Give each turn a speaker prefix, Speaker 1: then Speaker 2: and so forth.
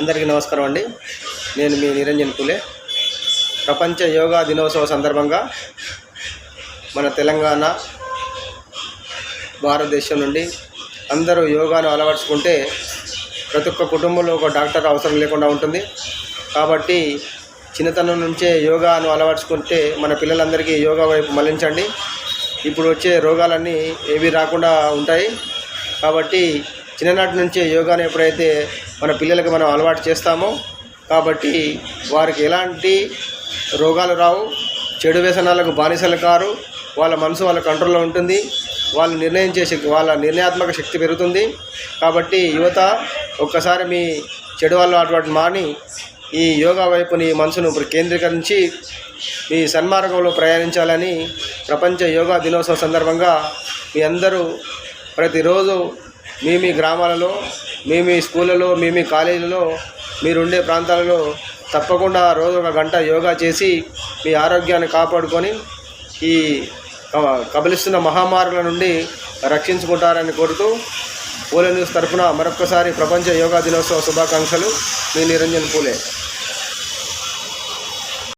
Speaker 1: అందరికీ నమస్కారం అండి. నేను మీ నిరంజన్ పులే. ప్రపంచ యోగా దినోత్సవ సందర్భంగా మన తెలంగాణ భారతదేశం నుండి అందరూ యోగాను అలవర్చుకుంటే ప్రతి ఒక్క కుటుంబంలో ఒక డాక్టర్ అవసరం లేకుండా ఉంటుంది. కాబట్టి చిన్నతనం నుంచే యోగాను అలవర్చుకుంటే మన పిల్లలందరికీ యోగా వైపు మళ్ళించండి. ఇప్పుడు వచ్చే రోగాలన్నీ ఏవి రాకుండా ఉంటాయి. కాబట్టి చిన్ననాటి నుంచే యోగాను ఎప్పుడైతే మన పిల్లలకి మనం అలవాటు చేస్తామో. కాబట్టి వారికి ఎలాంటి రోగాలు రావు. చెడు వ్యసనాలకు బానిసలు కారు. వాళ్ళ మనసు వాళ్ళ కంట్రోల్లో ఉంటుంది. వాళ్ళు నిర్ణయం చేసే వాళ్ళ నిర్ణయాత్మక శక్తి పెరుగుతుంది. కాబట్టి యువత ఒక్కసారి మీ చెడు వల్ల అటువంటి మాని ఈ యోగా వైపు నీ మనసును కేంద్రీకరించి మీ సన్మార్గంలో ప్రయాణించాలని ప్రపంచ యోగా దినోత్సవం సందర్భంగా మీ అందరూ ప్రతిరోజు మీ మీ గ్రామాలలో మీ మీ స్కూళ్ళలో మీ మీ కాలేజీలలో మీరుండే ప్రాంతాలలో తప్పకుండా రోజు ఒక గంట యోగా చేసి మీ ఆరోగ్యాన్ని కాపాడుకొని ఈ కబలిస్తున్న మహమ్మారుల నుండి రక్షించుకుంటారని కోరుతూ పూలే న్యూస్ తరఫున మరొక్కసారి ప్రపంచ యోగా దినోత్సవ శుభాకాంక్షలు. మీ నిరంజన్ పూలే.